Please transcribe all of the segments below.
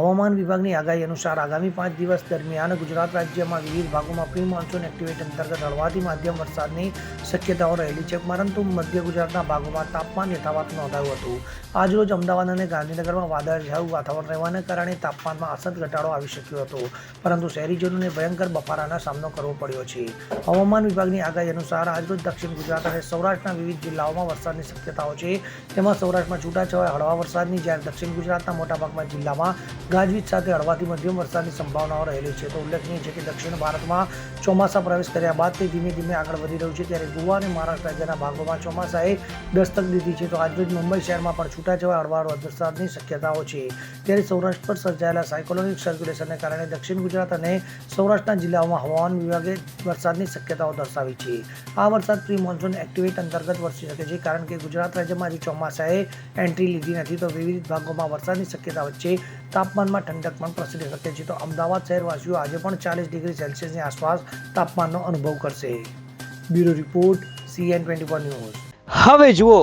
હવામાન વિભાગની આગાહી અનુસાર આગામી પાંચ દિવસ દરમિયાન ગુજરાત રાજ્યમાં વિવિધ ભાગોમાં પ્રી મોન્સૂન એક્ટિવિટી અંતર્ગત હળવાથી મધ્યમ વરસાદની શક્યતાઓ રહેલી છે, પરંતુ મધ્ય ગુજરાતના ભાગોમાં તાપમાન યથાવત નોંધાયું હતું. આજરોજ અમદાવાદ અને ગાંધીનગરમાં વાદળછાયું વાતાવરણ રહેવાને કારણે તાપમાનમાં અસત ઘટાડો આવી શક્યો હતો, પરંતુ શહેરીજનોને ભયંકર બફારાનો સામનો કરવો પડ્યો છે. હવામાન વિભાગની આગાહી અનુસાર આજરોજ દક્ષિણ ગુજરાત અને સૌરાષ્ટ્રના વિવિધ જિલ્લાઓમાં વરસાદની શક્યતાઓ છે. તેમાં સૌરાષ્ટ્રમાં છૂટાછવાયા હળવા વરસાદની, જ્યારે દક્ષિણ ગુજરાતના મોટાભાગના જિલ્લામાં ગાજવીજ સાથે હળવાથી મધ્યમ વરસાદની સંભાવનાઓ રહેલી છે. તો ઉલ્લેખનીય છે કે દક્ષિણ ભારતમાં ચોમાસા પ્રવેશ કર્યા બાદ તે ધીમે ધીમે આગળ વધી રહ્યું છે. ત્યારે ગોવા અને મહારાષ્ટ્ર રાજ્યના ભાગોમાં ચોમાસાએ દસ્તક દીધી છે. તો આજરોજ મુંબઈ શહેરમાં પણ છૂટાછવાયા હળવા વરસાદની શક્યતાઓ છે. ત્યારે સૌરાષ્ટ્ર પર સર્જાયેલા સાયકોલોનિક સર્ક્યુલેશનને કારણે દક્ષિણ ગુજરાત અને સૌરાષ્ટ્રના જિલ્લાઓમાં હવામાન વિભાગે વરસાદની શક્યતાઓ દર્શાવી છે. આ વરસાદ પ્રી મોન્સૂન એક્ટિવેટ અંતર્ગત વરસી શકે છે. કારણ કે ગુજરાત રાજ્યમાં હજી ચોમાસાએ એન્ટ્રી લીધી નથી. તો વિવિધ ભાગોમાં વરસાદની શક્યતા વચ્ચે તાપમાનમાં ઠંડક પણ પ્રસરી શકે છે. તો અમદાવાદ શહેરવાસીઓ આજે પણ ચાલીસ ડિગ્રી સેલ્સિયસની આસપાસ તાપમાનનો અનુભવ કરશે. Bureau report CN twenty four news. હવે જુઓ,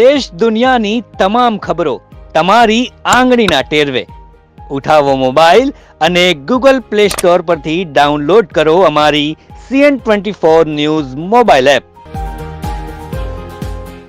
દેશ દુનિયાની તમામ ખબરો તમારી આંગળીના ટેરવે. ઉઠાવો મોબાઈલ અને ગૂગલ પ્લે સ્ટોર પરથી ડાઉનલોડ કરો અમારી CN twenty four news mobile app.